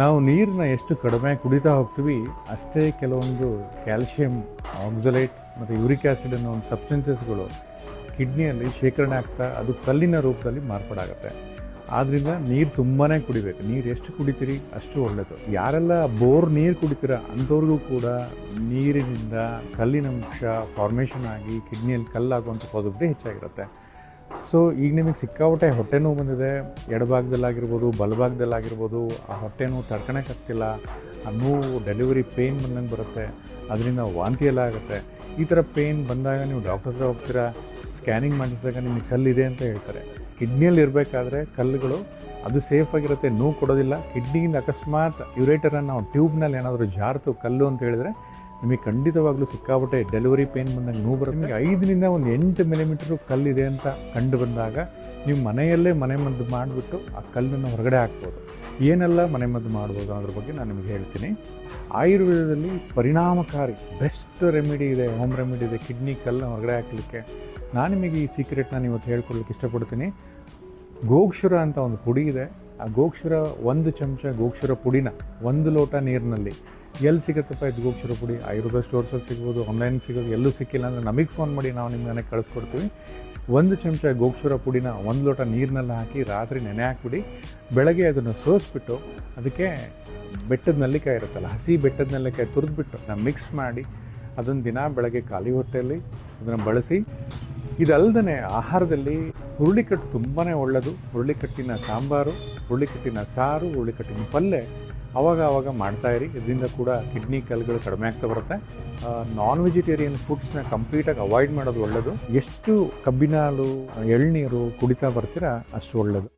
ನಾವು ನೀರನ್ನ ಎಷ್ಟು ಕಡಿಮೆ ಕುಡಿತಾ ಹೋಗ್ತೀವಿ, ಅಷ್ಟೇ ಕೆಲವೊಂದು ಕ್ಯಾಲ್ಶಿಯಂ, ಆಕ್ಸಲೈಟ್ ಮತ್ತು ಯೂರಿಕ್ ಆ್ಯಸಿಡ್ ಅನ್ನೋ ಒಂದು ಸಬ್ಸ್ಟೆನ್ಸಸ್ಗಳು ಕಿಡ್ನಿಯಲ್ಲಿ ಶೇಖರಣೆ ಆಗ್ತಾ, ಅದು ಕಲ್ಲಿನ ರೂಪದಲ್ಲಿ ಮಾರ್ಪಾಡಾಗುತ್ತೆ. ಆದ್ದರಿಂದ ನೀರು ತುಂಬಾ ಕುಡಿಬೇಕು. ನೀರು ಎಷ್ಟು ಕುಡಿತೀರಿ ಅಷ್ಟು ಒಳ್ಳೆಯದು ಯಾರೆಲ್ಲ ಬೋರ್ ನೀರು ಕುಡಿತೀರ ಅಂಥವ್ರಿಗೂ ಕೂಡ ನೀರಿನಿಂದ ಕಲ್ಲಿನ ಅಂಶ ಫಾರ್ಮೇಷನ್ ಆಗಿ ಕಿಡ್ನಿಯಲ್ಲಿ ಕಲ್ಲಾಗುವಂಥ ಪಾಸಿಬಿಲಿಟಿ ಹೆಚ್ಚಾಗಿರುತ್ತೆ. ಸೊ ಈಗ ನಿಮಗೆ ಸಿಕ್ಕಾಪಟ್ಟೆ ಹೊಟ್ಟೆ ನೋವು ಬಂದಿದೆ, ಎಡಭಾಗದಲ್ಲಾಗಿರ್ಬೋದು, ಬಲಭಾಗದಲ್ಲಾಗಿರ್ಬೋದು, ಆ ಹೊಟ್ಟೆ ನೋವು ತಡ್ಕೊಳಕ್ಕಾಗ್ತಿಲ್ಲ ಆ ನೋವು ಡೆಲಿವರಿ ಪೇಯ್ನ್ ಬಂದಂಗೆ ಬರುತ್ತೆ, ಅದರಿಂದ ವಾಂತಿ ಎಲ್ಲ ಆಗುತ್ತೆ. ಈ ಥರ ಪೇಯ್ನ್ ಬಂದಾಗ ನೀವು ಡಾಕ್ಟರ್ ಹತ್ರ ಹೋಗ್ತೀರಾ ಸ್ಕ್ಯಾನಿಂಗ್ ಮಾಡಿಸಿದಾಗ ನಿಮಗೆ ಕಲ್ಲಿದೆ ಅಂತ ಹೇಳ್ತಾರೆ. ಕಿಡ್ನಿಯಲ್ಲಿ ಇರಬೇಕಾದ್ರೆ ಕಲ್ಲುಗಳು, ಅದು ಸೇಫ್ ಆಗಿರುತ್ತೆ, ನೋವು ಕೊಡೋದಿಲ್ಲ. ಕಿಡ್ನಿಯಿಂದ ಅಕಸ್ಮಾತ್ ಯುರೇಟರನ್ನು ನಾವು ಟ್ಯೂಬ್ನಲ್ಲಿ ಏನಾದರೂ ಜಾರ್ತು ಕಲ್ಲು ಅಂತ ಹೇಳಿದ್ರೆ ನಿಮಗೆ ಖಂಡಿತವಾಗ್ಲೂ ಸಿಕ್ಕಾಪಟ್ಟೆ ಡೆಲಿವರಿ ಪೇನ್ ಬಂದಾಗ ನೋವು ಬರುತ್ತೆ. ನಿಮಗೆ ಐದರಿಂದ ಒಂದು ಎಂಟು ಮಿಲಿಮೀಟ್ರ್ ಕಲ್ಲಿದೆ ಅಂತ ಕಂಡು ಬಂದಾಗ ನೀವು ಮನೆಯಲ್ಲೇ ಮನೆ ಮದ್ದು ಮಾಡಿಬಿಟ್ಟು ಆ ಕಲ್ಲನ್ನು ಹೊರಗಡೆ ಹಾಕ್ಬೋದು. ಏನೆಲ್ಲ ಮನೆ ಮದ್ದು ಮಾಡ್ಬೋದು ಅನ್ನೋದ್ರ ಬಗ್ಗೆ ನಾನು ನಿಮಗೆ ಹೇಳ್ತೀನಿ. ಆಯುರ್ವೇದದಲ್ಲಿ ಪರಿಣಾಮಕಾರಿ ಬೆಸ್ಟ್ ರೆಮಿಡಿ ಇದೆ ಹೋಮ್ ರೆಮಿಡಿ ಇದೆ ಕಿಡ್ನಿ ಕಲ್ಲನ್ನು ಹೊರಗಡೆ ಹಾಕಲಿಕ್ಕೆ. ನಾನು ನಿಮಗೆ ಈ ಸೀಕ್ರೆಟ್ನ ಇವತ್ತು ಹೇಳ್ಕೊಡ್ಲಿಕ್ಕೆ ಇಷ್ಟಪಡ್ತೀನಿ. ಗೋಕ್ಷುರ ಅಂತ ಒಂದು ಪುಡಿ ಇದೆ. ಗೋಕ್ಷುರ ಒಂದು ಚಮಚ ಗೋಕ್ಷುರ ಪುಡಿನ ಒಂದು ಲೋಟ ನೀರಿನಲ್ಲಿ. ಎಲ್ಲಿ ಸಿಗುತ್ತಪ್ಪ ಇದು ಗೋಕ್ಷುರ ಪುಡಿ? ಆಯುರ್ವೇದ ಸ್ಟೋರ್ಸಲ್ಲಿ ಸಿಗ್ಬೋದು ಆನ್ಲೈನ್ ಸಿಗೋದು, ಎಲ್ಲೂ ಸಿಕ್ಕಿಲ್ಲ ಅಂದರೆ ನಮಗೆ ಫೋನ್ ಮಾಡಿ ನಾವು ನಿಮ್ಮ ಮನೆಗೆ ಕಳಿಸ್ಕೊಡ್ತೀವಿ. ಒಂದು ಚಮಚ ಗೋಕ್ಷುರ ಪುಡಿನ ಒಂದು ಲೋಟ ನೀರಿನಲ್ಲಿ ಹಾಕಿ ರಾತ್ರಿ ನೆನೆ ಹಾಕ್ಬಿಡಿ. ಬೆಳಗ್ಗೆ ಅದನ್ನು ಸೋಸಿಬಿಟ್ಟು ಅದಕ್ಕೆ ಬೆಟ್ಟದ ನಲ್ಲಿಕಾಯಿ ಇರುತ್ತಲ್ಲ, ಹಸಿ ಬೆಟ್ಟದ ನೆಲ್ಲಿಕಾಯಿ ತುರಿದ್ಬಿಟ್ಟು ನಾವು ಮಿಕ್ಸ್ ಮಾಡಿ, ಅದನ್ನು ದಿನ ಬೆಳಗ್ಗೆ ಖಾಲಿ ಹೊಟ್ಟೆಯಲ್ಲಿ ಅದನ್ನು ಬಳಸಿ ಇದಲ್ಲದೆ ಆಹಾರದಲ್ಲಿ ಹುರುಳಿಕಟ್ಟು ತುಂಬಾ ಒಳ್ಳೆಯದು ಹುರುಳಿಕಟ್ಟಿನ ಸಾಂಬಾರು, ಹುರುಳಿಕಟ್ಟಿನ ಸಾರು, ಹುರುಳಿಕಟ್ಟಿನ ಪಲ್ಯ ಅವಾಗ ಅವಾಗ ಮಾಡ್ತಾಯಿರಿ ಇದರಿಂದ ಕೂಡ ಕಿಡ್ನಿ ಕಲ್ಗಳು ಕಡಿಮೆ ಆಗ್ತಾ ಬರುತ್ತೆ. ನಾನ್ ವೆಜಿಟೇರಿಯನ್ ಫುಡ್ಸ್ನ ಕಂಪ್ಲೀಟಾಗಿ ಅವಾಯ್ಡ್ ಮಾಡೋದು ಒಳ್ಳೆಯದು ಎಷ್ಟು ಕಬ್ಬಿನ ಹಾಲು ಎಳ್ನೀರು ಕುಡಿತಾ ಬರ್ತೀರಾ ಅಷ್ಟು ಒಳ್ಳೆಯದು